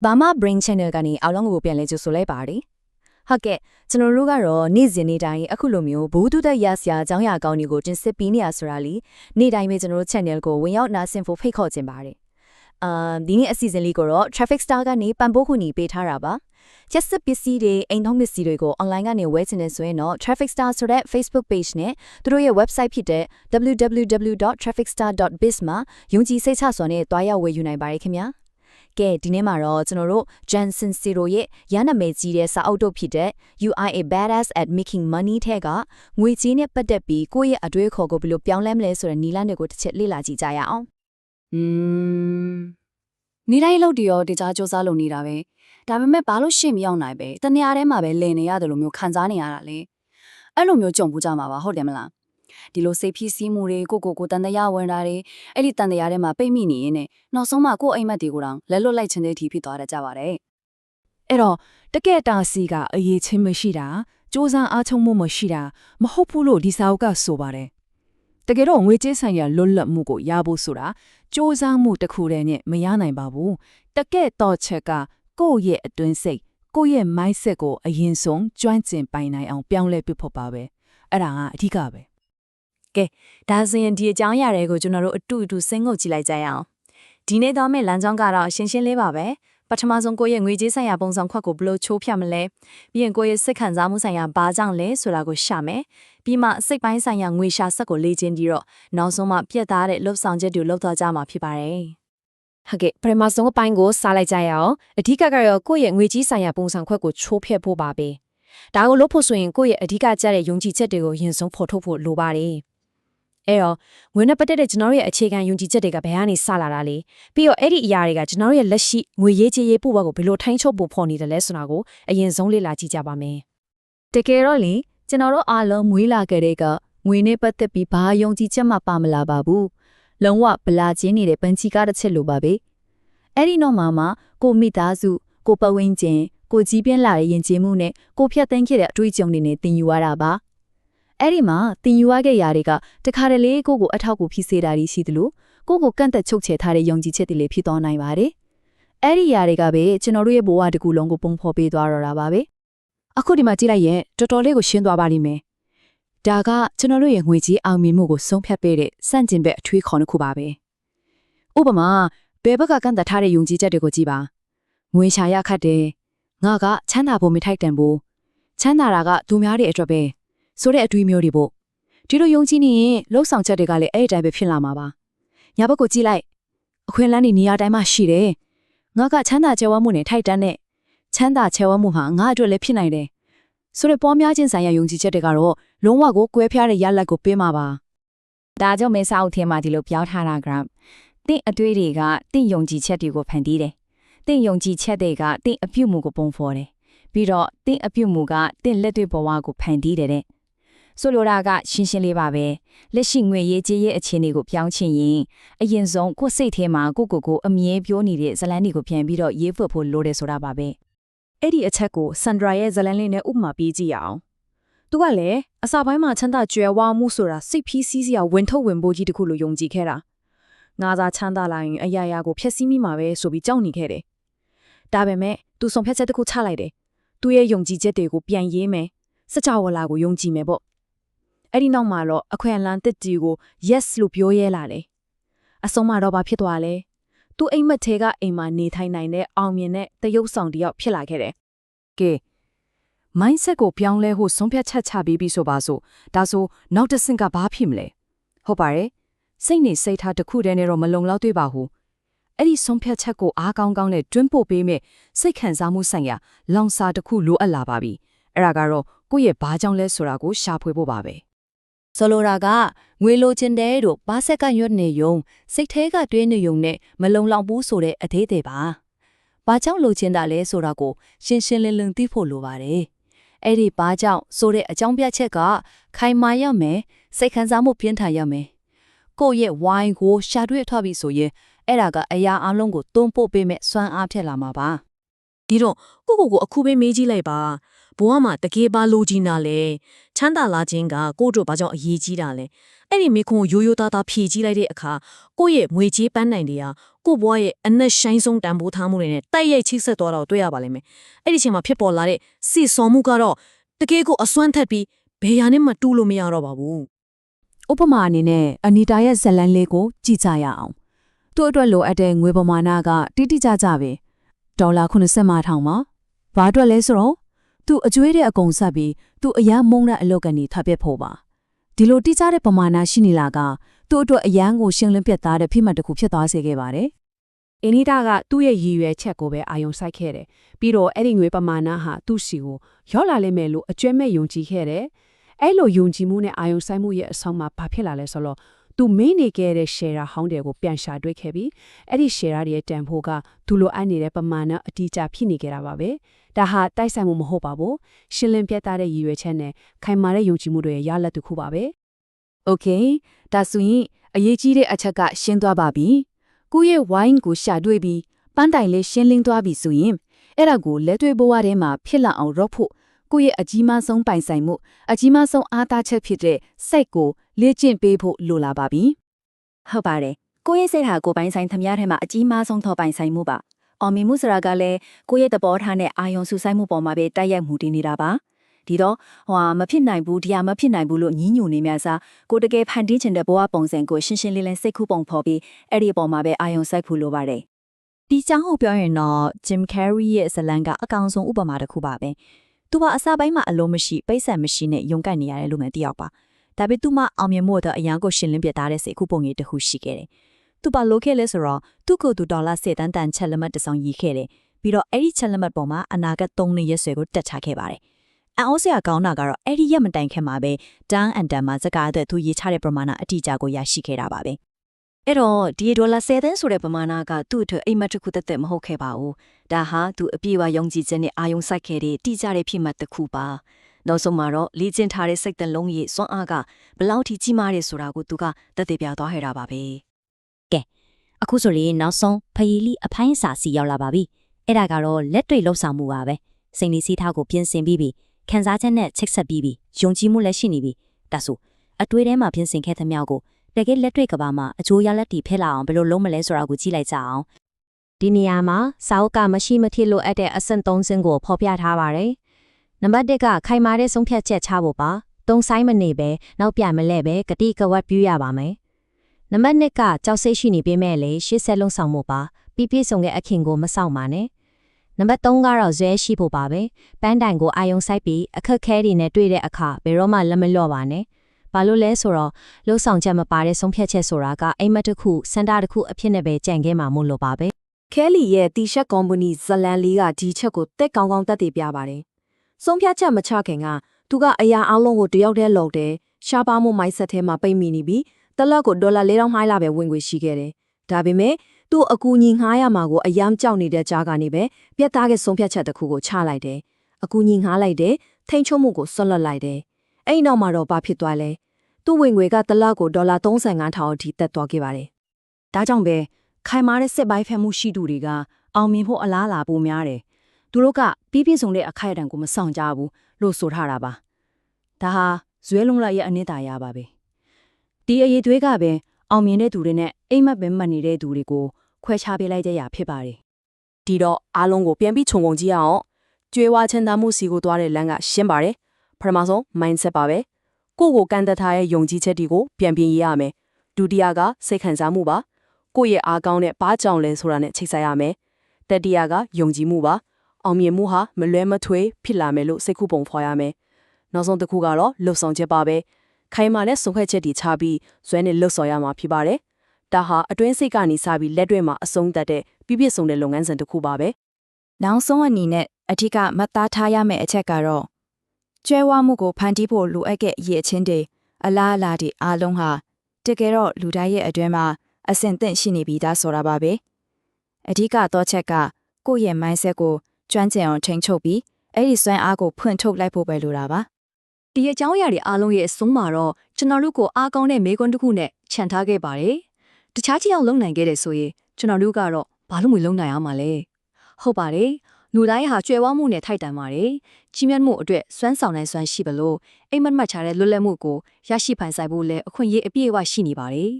Burma Brain Channel ကနေအားလုံးကိုပြန်လဲကြိုဆိုလိုက်ပါတယ်ဟုတ်ကဲ့ကျွန်တော်တို့ကတော့နေ့စဉ်နေ့တိုင်းအခုလိုမျိုးဘူးတုတက်ရစရာအကြောင်းအရာကောင်းတွေကိုတင်ဆက်ပေးနေရဆိုတာလीနေ့တိုင်းပဲကျွန်တော်တို့ channel ကိုဝင်ရောက်နားဆင်ဖို့ဖိတ်ခေါ်ခြင်းပါတယ်အာဒီနေ့အစီအစဉ်လေးကိုတော့ Traffic Star ကနေပံ့ပိုးကူညီပေးထားတာပါချက်စပစ္စည်းတွေအိမ်ထုံးပစ္စည်းတွေကို online ကနေဝယ်ချင်နေဆိုရင်တော့ Traffic Star ဆိုတဲ့ Facebook page နဲ့သူတို့ရဲ့ website ဖြစ်တဲ့ www.trafficstar.biz မှာယုံကြည်စိတ်ချစွာနဲ့တွားရောက်ဝယ်ယူနိုင်ပါတယ်ခင်ဗျာ ကဲဒီနေ့မှာတော့ကျွန်တော်တို့ Jansen Zero ရဲ့ရန်နာမည်ကြီးတဲ့စာအုပ်တို့ဖြစ်တဲ့ You are a badass at making money ထဲကငွေကြေးနဲ့ပတ်သက်ပြီးကိုယ့်ရဲ့အတွေ့အခေါ်ကိုဘယ်လိုပြောင်းလဲမလဲဆိုတဲ့နီလန်းတွေကိုတစ်ချက်လေ့လာကြည့်ကြရအောင်อืมနေတိုင်းလုပ်တရောတခြားစူးစမ်းလုပ်နေတာပဲဒါပေမဲ့ဘာလို့ရှေ့မရောက်နိုင်ပဲတနေရာထဲမှာပဲလည်နေရတယ်လို့မျိုးခံစားနေရတာလေအဲ့လိုမျိုးကြုံပူကြမှာပါဟုတ်တယ်မလား ဒီလိုစိတ်ဖိစီးမှုတွေကိုကိုကိုတန်တရားဝင်တာတွေအဲ့ဒီတန်တရားထဲမှာပိတ်မိနေရင်နဲ့နောက်ဆုံးမှကိုယ့်အိမ်မက်တွေကိုတောင်လက်လွတ်လိုက်ခြင်းတဲ့ထီဖြစ်သွားတတ်ကြပါတယ်အဲ့တော့တကယ်တာစီကအရေးချင်းမရှိတာစူးစမ်းအားထုတ်မှုမရှိတာမဟုတ်ဘူးလို့ဒီစာအုပ်ကဆိုပါတယ်တကယ်တော့ငွေကြေးဆိုင်ရာလွတ်လပ်မှုကိုရဖို့ဆိုတာစူးစမ်းမှုတစ်ခုတည်းနဲ့မရနိုင်ပါဘူးတကယ်တော့ချက်ကကိုယ့်ရဲ့အတွင်းစိတ်ကိုယ့်ရဲ့ mindset ကိုအရင်ဆုံးကျွမ်းကျင်ပိုင်နိုင်အောင်ပြောင်းလဲပြဖို့ပါပဲအဲ့ဒါကအဓိကပဲ ဒါဆိုရင်ဒီအကြောင်းအရာတွေကိုကျွန်တော်တို့အတူအတူစဉ်းငုပ်ကြည့်လိုက်ကြရအောင်ဒီနေ့တော့မယ့်လမ်းကြောင်းကတော့ရှင်းရှင်းလေးပါပဲပထမဆုံးကိုယ့်ရဲ့ငွေကြေးဆိုင်ရာပုံစံခွက်ကိုဘယ်လိုချိုးဖြတ်မလဲပြီးရင်ကိုယ့်ရဲ့စိတ်ခံစားမှုဆိုင်ရာဘာကြောင့်လဲဆိုတာကိုရှာမယ်ပြီးမှစိတ်ပိုင်းဆိုင်ရာငွေရှာဆက်ကိုလေ့ကျင့်ပြီးတော့နောက်ဆုံးမှပြတ်သားတဲ့လှုပ်ဆောင်ချက်တွေလုပ်သွားကြမှာဖြစ်ပါတယ်ဟုတ်ကဲ့ပထမဆုံးအပိုင်းကိုစားလိုက်ကြရအောင်အဓိကကတော့ကိုယ့်ရဲ့ငွေကြီးဆိုင်ရာပုံစံခွက်ကိုချိုးဖျက်ဖို့ပါပဲဒါကိုလုပ်ဖို့ဆိုရင်ကိုယ့်ရဲ့အဓိကကျတဲ့ယုံကြည်ချက်တွေကိုရင်ဆုံးဖော်ထုတ်ဖို့လိုပါတယ် အဲ့တော့ငွေနဲ့ပတ်သက်တဲ့ကျွန်တော်တို့ရဲ့အခြေခံယုံကြည်ချက်တွေကဘယ်ကနေစလာတာလဲပြီးတော့အဲ့ဒီအရာတွေကကျွန်တော်တို့ရဲ့လက်ရှိငွေရေးချေရေးပို့ဘက်ကိုဘယ်လိုထိုင်းချုပ်ဖို့ဖော်နေတယ်လဲဆိုတာကိုအရင်ဆုံးလေ့လာကြည့်ကြပါမယ်တကယ်တော့လေကျွန်တော်တို့အားလုံးမွေးလာခဲ့တဲ့ကငွေနဲ့ပတ်သက်ပြီးဘာယုံကြည်ချက်မှပါမလာပါဘူးလုံးဝဗလာချင်းနေတဲ့ပန်းချီကားတစ်ချက်လိုပါပဲအဲ့ဒီတော့မှမှကိုမိသားစုကိုပဝင်းကျင်ကိုကြီးပြင်းလာတဲ့ယဉ်ကျေးမှုနဲ့ကိုဖြတ်သိမ်းခဲ့တဲ့အတွေ့အကြုံတွေနဲ့သင်ယူရတာပါ အဲ့ဒီမှာသင်ယူရခဲ့ရာတွေကတခါတလေကိုကိုအထောက်ကိုဖြစ်စေတာရှိသလိုကိုကိုကန့်သက်ချုပ်ချယ်ထားတဲ့ယုံကြည်ချက်တွေလည်းဖြစ်သွားနိုင်ပါတယ်အဲ့ဒီຢာတွေကပဲကျွန်တော်တို့ရဲ့ဘဝတစ်ခုလုံးကိုပုံဖော်ပေးသွားတော့တာပါပဲအခုဒီမှာကြည့်လိုက်ရင်တော်တော်လေးကိုရှင်းသွားပါလိမ့်မယ်ဒါကကျွန်တော်တို့ရဲ့ငွေကြေးအောင်မြင်မှုကိုဆုံးဖြတ်ပေးတဲ့စန့်ကျင်ဘက်အထွေးခေါ်တစ်ခုပါပဲဥပမာဘယ်ဘက်ကကန့်သက်ထားတဲ့ယုံကြည်ချက်တွေကိုကြည့်ပါငွေရှာရခတ်တယ်ငါကချမ်းသာဖို့မထိုက်တန်ဘူးချမ်းသာတာကသူများတွေအတွက်ပဲ ဆိုတဲ့အတွေးမျိုးတွေပေါ့ဒီလိုယုံကြည်နေရင်လှုပ်ဆောင်ချက်တွေကလည်းအဲ့ဒီတိုင်းပဲဖြစ်လာမှာပါညာဘက်ကိုကြည့်လိုက်အခွင့်အလမ်းတွေနေရာတိုင်းမှာရှိတယ်ငါကချမ်းသာကြွယ်ဝမှုနဲ့ထိုက်တန်တဲ့ချမ်းသာချဲဝမှုဟာငါအတွက်လည်းဖြစ်နိုင်တယ်ဆိုတဲ့ပေါ်များခြင်းဆိုင်ရာယုံကြည်ချက်တွေကတော့လုံးဝကိုကွဲပြားတဲ့ရလဒ်ကိုပေးမှာပါဒါကြောင့်မဲစာအုပ်ထဲမှာဒီလိုပြောထားတာကတင့်အတွေ့တွေကတင့်ယုံကြည်ချက်တွေကိုဖန်တီးတယ်။တင့်ယုံကြည်ချက်တွေကတင့်အပြုတ်မှုကိုပုံဖော်တယ်။ပြီးတော့တင့်အပြုတ်မှုကတင့်လက်တွေ့ဘဝကိုဖန်တီးတယ်တဲ့။ ဆိုလိုတာကရှင်းရှင်းလေးပါပဲ။လက်ရှိငွေရေးကြေးရေးအခြေအနေကိုပြောင်းချင်ရင်အရင်ဆုံးကိုယ့်စိတ်ထဲမှာကိုယ့်ကိုယ်ကိုအမြဲပြောနေတဲ့ဇလန်းတွေကိုပြန်ပြီးတော့ရေးဖွက်ဖို့လိုတယ်ဆိုတာပါပဲ။အဲ့ဒီအချက်ကိုစန်ဒရာရဲ့ဇလန်လေးနဲ့ဥပမာပေးကြည့်ရအောင်။သူကလည်းအစာပိုင်းမှာချမ်းသာကြွယ်ဝမှုဆိုတာစိတ်ဖီးစီးစရာဝင်ထုတ်ဝင်ပိုးကြီးတစ်ခုလိုယုံကြည်ခဲ့တာ။ငါသာချမ်းသာလာရင်အရာရာကိုဖျက်ဆီးမိမှာပဲဆိုပြီးကြောက်နေခဲ့တယ်။ဒါပေမဲ့သူဆုံးဖြတ်ချက်တစ်ခုချလိုက်တယ်။သူ့ရဲ့ယုံကြည်ချက်တွေကိုပြန်ရေးမယ်။စကြဝဠာကိုယုံကြည်မယ်ပေါ့။ အဲ့ဒီနောက်မှာတော့အခွင့်အလမ်းတစ်တီကို yes လို့ပြောရဲလာတယ်။အဆုံးမှာတော့ဘာဖြစ်သွားလဲ။သူအိမ်မက်ထဲကအိမ်မှာနေထိုင်နိုင်တဲ့အောင်မြင်တဲ့တရုပ်ဆောင်တစ်ယောက်ဖြစ်လာခဲ့တယ်ကဲ mindset ကိုပြောင်းလဲဖို့ဆုံးဖြတ်ချက်ချပြီးပြီဆိုပါစို့ဒါဆိုနောက်တစ်ဆင့်ကဘာဖြစ်မလဲဟုတ်ပါတယ်စိတ်နေစိတ်ထားတစ်ခုတည်းနဲ့တော့မလုံလောက်သေးပါဘူးအဲ့ဒီဆုံးဖြတ်ချက်ကိုအားကောင်းကောင်းနဲ့တွန်းပို့ပေးမဲ့စိတ်ခံစားမှုဆိုင်ရာလောင်စာတစ်ခုလိုအပ်လာပါပြီအဲ့ဒါကတော့ကိုယ့်ရဲ့ဘာကြောင့်လဲဆိုတာကိုရှာဖွေဖို့ပါပဲ ဆိုလိုတာကငွေလိုချင်တဲ့တို့ဘာဆက်ကရွတ်နေယုံစိတ်ထဲကတွေးနေယုံနဲ့မလုံလောက်ဘူးဆိုတဲ့အသေးသေးပါ။ဘာကြောင့်လိုချင်တာလဲဆိုတာကိုရှင်းရှင်းလင်းလင်းသိဖို့လိုပါတယ်။အဲ့ဒီဘာကြောင့်ဆိုတဲ့အကြောင်းပြချက်ကခိုင်မာရမယ်စိတ်ခံစားမှုပြင်းထန်ရမယ်။ကိုယ့်ရဲ့ဝိုင်းကိုရှာတွေ့ထွက်ပြီဆိုရင်အဲ့ဒါကအရာအလုံးကိုတွန်းပို့ပေးမဲ့စွမ်းအားဖြစ်လာမှာပါ။ဒီတော့ကိုကိုကိုအခုပဲမေးကြည့်လိုက်ပါ ဘဝမှာတကယ်ပါလိုချင်တာလဲချမ်းသာလာခြင်းကကိုယ့်တို့ဘာကြောင့်အရေးကြီးတာလဲအဲ့ဒီမိခွန်းကိုရိုးရိုးသားသားဖြေကြည့်လိုက်တဲ့အခါကိုယ့်ရဲ့ငွေကြေးပန်းနိုင်တွေကကိုယ့်ဘဝရဲ့အနက်ရှိုင်းဆုံးတန်ဖိုးထားမှုတွေနဲ့တိုက်ရိုက်ချိတ်ဆက်သွားတာကိုတွေ့ရပါလိမ့်မယ်အဲ့ဒီအချိန်မှာဖြစ်ပေါ်လာတဲ့စီစော်မှုကတော့တကယ်ကိုအစွမ်းထက်ပြီးဘယ်ဟာနဲ့မှတူးလို့မရတော့ပါဘူးဥပမာအနေနဲ့အနီတာရဲ့ဇတ်လန်းလေးကိုကြည့်ကြရအောင်သူ့အတွက်လိုအပ်တဲ့ငွေပမာဏကတိတိကျကျပဲဒေါ်လာ80မထောင်ပါဘာအတွက်လဲဆိုတော့ သူအကျွေးတဲ့အကုန်ဆက်ပြီးသူအရန်မုန်းတဲ့အလုပ်ကနေထပ်ပြက်ဖို့ပါဒီလိုတိကျတဲ့ပမာဏရှိနေလားကသူ့အတွက်အရန်ကိုရှင်းလင်းပြတ်သားတဲ့ဖိမှတ်တစ်ခုဖြစ်သွားစေခဲ့ပါတယ်အင်နီတာကသူ့ရဲ့ရည်ရွယ်ချက်ကိုပဲအာယုံစိုက်ခဲ့တယ်။ပြီးတော့အဲ့ဒီငွေပမာဏဟာသူ့စီကိုရောက်လာလိမ့်မယ်လို့အကျွဲမဲ့ယုံကြည်ခဲ့တယ်။အဲ့လိုယုံကြည်မှုနဲ့အာယုံစိုက်မှုရဲ့အဆောင်မှာဘာဖြစ်လာလဲဆိုတော့ သူမင်းနေခဲ့တဲ့ share ဟောင်းတွေကိုပြန်ရှာတွေ့ခဲ့ပြီးအဲ့ဒီ share တွေရဲ့တန်ဖိုးကသူလိုအပ်နေတဲ့ပမာဏအတိအကျဖြစ်နေကြတာပါပဲ။ဒါဟာတိုက်ဆိုင်မှုမဟုတ်ပါဘူး။ရှင်းလင်းပြတ်သားတဲ့ရည်ရွယ်ချက်နဲ့ခိုင်မာတဲ့ယုံကြည်မှုတွေရဲ့ရလဒ်တစ်ခုပါပဲ။ โอเคဒါဆိုရင်အရေးကြီးတဲ့အချက်ကရှင်းသွားပါပြီကိုယ့်ရဲ့ဝိုင်းကိုရှာတွေ့ပြီးပန်းတိုင်လေးရှင်းလင်းသွားပြီဆိုရင်အဲ့ဒါကိုလက်တွေ့ဘဝထဲမှာဖြစ်လာအောင်ရော့ဖို့ ကိုယ့်ရဲ့အကြီးမားဆုံးပိုင်ဆိုင်မှုအကြီးမားဆုံးအားသာချက်ဖြစ်တဲ့စိတ်ကိုလေ့ကျင့်ပေးဖို့လိုလာပါပြီဟုတ်ပါတယ်ကိုယ့်ရဲ့စိတ်ဟာကိုယ်ပိုင်ဆိုင်သမျှထဲမှာအကြီးမားဆုံးသောပိုင်ဆိုင်မှုပါအောင်မြင်မှုဆိုတာကလည်းကိုယ့်ရဲ့သဘောထားနဲ့အာယုံဆူဆိုင်မှုပေါ်မှာပဲတိုက်ရိုက်မှုတည်နေတာပါဒီတော့ဟိုဟာမဖြစ်နိုင်ဘူးတရားမဖြစ်နိုင်ဘူးလို့ညှင်းညူနေများစားကိုတကယ်ဖန်တီးချင်တဲ့ဘဝပုံစံကိုရှင်းရှင်းလင်းလင်းစိတ်ကူးပုံဖော်ပြီးအဲ့ဒီအပေါ်မှာပဲအာယုံစိုက်ဖို့လိုပါတယ်ဒီကြောင့်ဟုတ်ပြောရင်တော့ Jim Carrey ရဲ့ဇလန်ကအကောင်ဆုံးဥပမာတစ်ခုပါပဲ သူကအစားပိုင်းမှာအလုံးမရှိပိတ်ဆက်မရှိနဲ့ယုံကပ်နေရတဲ့လူငယ်တစ်ယောက်ပါဒါပေမဲ့သူမအောင်မြင်မှုတော့အရန်ကိုရှင်းလင်းပြထားတဲ့စိတ်ကူးပုံကြီးတစ်ခုရှိခဲ့တယ်သူပါလို့ခဲ့လဲဆိုတော့သူ့ကိုယ်သူဒေါ်လာ10တန်းတန်ချက်လက်မှတ်တစ်စောင်ရည်ခဲ့တယ်ပြီးတော့အဲ့ဒီချက်လက်မှတ်ပေါ်မှာအနာဂတ်3နှစ်ရက်ဆွဲကိုတက်ချခဲ့ပါတယ်အန်အိုစရာကောင်းတာကတော့အဲ့ဒီရက်မတိုင်ခင်မှာပဲတန်းအန်တန်မှာစကားအတွက်သူရေးချတဲ့ပမာဏအတိအကျကိုရရှိခဲ့တာပါပဲ အဲ့တော့ဒီဒေါ်လာ10သန်းဆိုတဲ့ပမာဏကသူ့အတွက်အိမ်မက်တစ်ခုတသက်မဟုတ်ခဲ့ပါဘူးဒါဟာသူအပြည့်အဝယုံကြည်ခြင်းနဲ့အာယုံစိုက်ခဲ့တဲ့တိကျတဲ့ဖြစ်မှတ်တစ်ခုပါနောက်ဆုံးမှာတော့လေ့ကျင့်ထားတဲ့စိတ်တလုံးရဲ့စွမ်းအားကဘလောက်ထိကြီးမားတယ်ဆိုတာကိုသူကသက်သေပြသွားခဲ့တာပါပဲကဲအခုဆိုရင်နောက်ဆုံးဖယီလီအဖိုင်းစာစီရောက်လာပါပြီအဲ့ဒါကတော့လက်တွေ့လှုပ်ဆောင်မှုပါပဲစိန်လီစီထားကိုပြင်ဆင်ပြီးပြီခံစားချက်နဲ့ချိတ်ဆက်ပြီးပြီယုံကြည်မှုလည်းရှိနေပြီဒါဆိုအတွေ့ထဲမှာပြင်ဆင်ခဲ့သမျှကို တကယ်လက်တွေ့ကဘာမှာအကျိုးရလက်တီဖဲလာအောင်ဘယ်လိုလုပ်မလဲဆိုတာကိုကြည့်လိုက်ကြအောင်ဒီနေရာမှာစာအုပ်ကမရှိမဖြစ်လို့အပ်တဲ့အဆင့်၃ဆင့်ကိုဖော်ပြထားပါတယ်နံပါတ်၁ကခိုင်မာတဲ့ဆုံးဖြတ်ချက်ချဖို့ပါတုံဆိုင်မနေပဲနောက်ပြမလဲပဲဂတိကဝတ်ပြုရပါမယ်နံပါတ်2ကကြောက်စိတ်ရှိနေပေမဲ့လေရှေ့ဆက်လုံးဆောင်မှုပါပြပြဆုံးတဲ့အခင်ကိုမဆောင်ပါနဲ့နံပါတ်3ကတော့ဇွဲရှိဖို့ပါပဲပန်းတိုင်ကိုအာယုံဆိုင်ပြီးအခက်ခဲတွေနဲ့တွေ့တဲ့အခါဘယ်တော့မှလက်မလျော့ပါနဲ့ ဘာလို့လဲဆိုတော့လှုပ်ဆောင်ချက်မပါတဲ့ဆုံးဖြတ်ချက်ဆိုတာကအိမ်မက်တစ်ခုစန္ဒတစ်ခုအဖြစ်နဲ့ပဲကြံခဲ့မှာမို့လို့ပါပဲခဲလီရဲ့တီရှက်ကုမ္ပဏီဇလန်လေးကဒီချက်ကိုတက်ကောင်းကောင်းတက်တည်ပြပါတယ်။ဆုံးဖြတ်ချက်မချခင်ကသူကအရာအလုံးကိုတယောက်တည်းလုပ်တယ်။ရှားပါမှုမိုက်ဆက်ထဲမှာပိတ်မိနေပြီးတလက်ကိုဒေါ်လာ4000မှိုင်းလာပဲဝင်ငွေရှိခဲ့တယ်။ဒါပေမဲ့သူ့အကူညီငှားရမှာကိုအယမ်းကြောက်နေတဲ့ကြားကနေပဲပြတ်သားတဲ့ဆုံးဖြတ်ချက်တစ်ခုကိုချလိုက်တယ်။အကူညီငှားလိုက်တယ်။ထိန်ချုံမှုကိုဆွတ်လွတ်လိုက်တယ်။ အဲ့ဒီနောက်မှာတော့ဘာဖြစ်သွားလဲ။သူ့ဝင်ငွေကတလက်ကိုဒေါ်လာ35ထောင်အထိတက်သွားခဲ့ပါတယ်။ဒါကြောင့်ပဲခိုင်မာတဲ့စစ်ပိုင်းဖက်မှုရှိသူတွေကအောင်မြင်ဖို့အလားအလာပိုများတယ်။သူတို့ကပြီးပြည့်စုံတဲ့အခိုက်အတန့်ကိုမဆောင်ကြဘူးလို့ဆိုထားတာပါ။ဒါဟာဇွဲလုံးလိုက်ရဲ့အနှစ်သာရပါပဲ။ဒီအရေးသွေးကပဲအောင်မြင်တဲ့သူတွေနဲ့အိမ်မက်ပဲမှတ်နေတဲ့သူတွေကိုခွဲခြားပေးလိုက်ကြရဖြစ်ပါတယ်ဒီတော့အားလုံးကိုပြန်ပြီးခြုံငုံကြည့်ရအောင်ကျွေးဝါချမ်းသာမှုစီကိုသွားတဲ့လမ်းကရှင်းပါတယ် ပထမဆုံး mindset ပါပဲကိုယ့်ကိုကန့်သက်ထားတဲ့ယုံကြည်ချက်တွေကိုပြန်ပြင်ရေးရမယ်ဒုတိယကစိတ်ခံစားမှုပါကိုယ့်ရဲ့အားကောင်းတဲ့ဘာကြောင့်လဲဆိုတာနဲ့ချိတ်ဆက်ရမယ်တတိယကယုံကြည်မှုပါအောင်မြင်မှုဟာမလွဲမထွေးဖြစ်လာမယ်လို့စိတ်ကူးပုံဖော်ရမယ်နောက်ဆုံးတစ်ခုကတော့လှုပ်ဆောင်ချက်ပါပဲခိုင်မာတဲ့ဆုံးဖြတ်ချက်တွေချပြီးဇွဲနဲ့လှုပ်ဆောင်ရမှာဖြစ်ပါတယ်ဒါဟာအတွင်းစိတ်ကနေစပြီးလက်တွေ့မှာအဆုံးသတ်တဲ့ပြည့်ပြည့်စုံတဲ့လုပ်ငန်းစဉ်တစ်ခုပါပဲနောက်ဆုံးအနေနဲ့အထက်ကမတ်သားထားရမယ့်အချက်ကတော့ ကျွဲဝမှုကိုဖန်တီးဖို့လိုအပ်တဲ့အရေးအချင်းတွေအလားအလာတွေအားလုံးဟာတကယ်တော့လူတိုင်းရဲ့အတွင်းမှာအဆင်သင့်ရှိနေပြီးသားဆိုတာပါပဲအထက်ကတော့ချက်ကကိုယ့်ရဲ့ mindset ကိုကျွမ်းကျင်အောင်ထိန်းချုပ်ပြီးအဲ့ဒီစွမ်းအားကိုဖွင့်ထုတ်လိုက်ဖို့ပဲလိုတာပါဒီအကြောင်းအရာတွေအားလုံးရဲ့အဆုံးမှာတော့ကျွန်တော်တို့ကိုအားကောင်းတဲ့မေကွန်းတစ်ခုနဲ့ခြံထားခဲ့ပါတယ်။တခြားချီအောင်လုံနိုင်ခဲ့တဲ့ဆိုရင်ကျွန်တော်တို့ကတော့ဘာလို့မလုံနိုင်အောင်မလဲ။ဟုတ်ပါတယ် လူတိုင်းဟာကြွယ်ဝမှုနဲ့ထိုက်တန်ပါတယ်ကြီးမြတ်မှုအတွက်စွမ်းဆောင်နိုင်စွမ်းရှိဘလို့အိမ်မက်မှတ်ချတဲ့လွတ်လပ်မှုကိုရရှိပိုင်ဆိုင်ဖို့လည်းအခွင့်အရေးအပြည့်အဝရှိနေပါတယ်